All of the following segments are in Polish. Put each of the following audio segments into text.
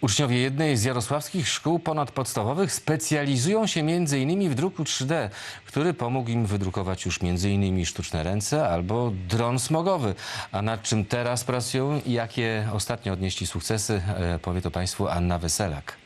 Uczniowie jednej z jarosławskich szkół ponadpodstawowych specjalizują się m.in. w druku 3D, który pomógł im wydrukować już m.in. sztuczne ręce albo dron smogowy. A nad czym teraz pracują i jakie ostatnio odnieśli sukcesy, e, powie to Państwu Anna Weselak.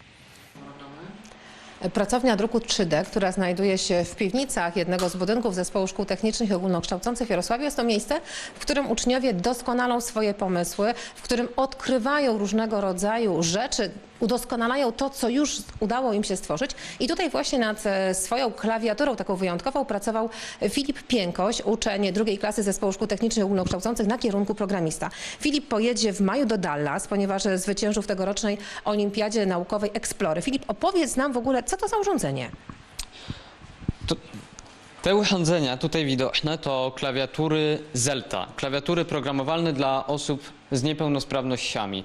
Pracownia druku 3D, która znajduje się w piwnicach jednego z budynków Zespołu Szkół Technicznych i Ogólnokształcących w Jarosławie, jest to miejsce, w którym uczniowie doskonalą swoje pomysły, w którym odkrywają różnego rodzaju rzeczy, udoskonalają to, co już udało im się stworzyć. I tutaj właśnie nad e, swoją klawiaturą taką wyjątkową pracował Filip Piękoś, uczeń drugiej klasy Zespołu Szkół Technicznych i Ogólnokształcących na kierunku programista. Filip pojedzie w maju do Dallas, ponieważ zwyciężył w tegorocznej Olimpiadzie Naukowej Explory. Filip, opowiedz nam w ogóle, co to za urządzenie? Te urządzenia tutaj widoczne to klawiatury Zelta, klawiatury programowalne dla osób z niepełnosprawnościami.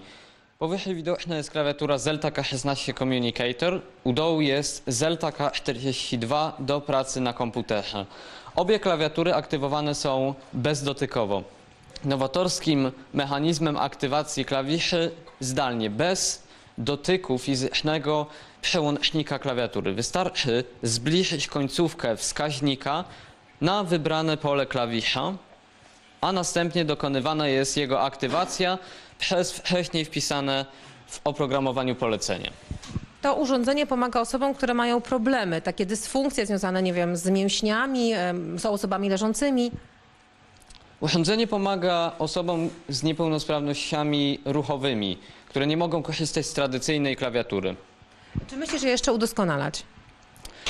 Powyżej widoczna jest klawiatura Zelta K16 Communicator, u dołu jest Zelta K42 do pracy na komputerze. Obie klawiatury aktywowane są bezdotykowo. Nowatorskim mechanizmem aktywacji klawiszy zdalnie, bez dotyku fizycznego przełącznika klawiatury. Wystarczy zbliżyć końcówkę wskaźnika na wybrane pole klawisza, a następnie dokonywana jest jego aktywacja przez wcześniej wpisane w oprogramowaniu polecenie. To urządzenie pomaga osobom, które mają problemy, takie dysfunkcje związane, nie wiem, z mięśniami, są osobami leżącymi. Urządzenie pomaga osobom z niepełnosprawnościami ruchowymi, które nie mogą korzystać z tradycyjnej klawiatury. Czy myślisz, że jeszcze udoskonalać?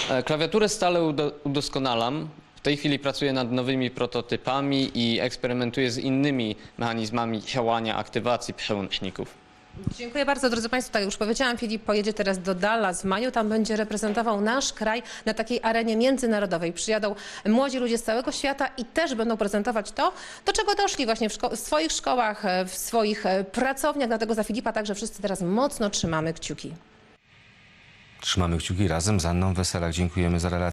E, Klawiaturę stale udo- udoskonalam. W tej chwili pracuję nad nowymi prototypami i eksperymentuję z innymi mechanizmami działania, aktywacji przełączników. Dziękuję bardzo, drodzy Państwo. Tak jak już powiedziałam, Filip pojedzie teraz do Dallas w maju. Tam będzie reprezentował nasz kraj na takiej arenie międzynarodowej. Przyjadą młodzi ludzie z całego świata i też będą prezentować to, do czego doszli właśnie w, w swoich szkołach, e, w swoich e, pracowniach. Dlatego za Filipa także wszyscy teraz mocno trzymamy kciuki. Trzymamy kciuki razem z Anną Weselak. Dziękujemy za relację.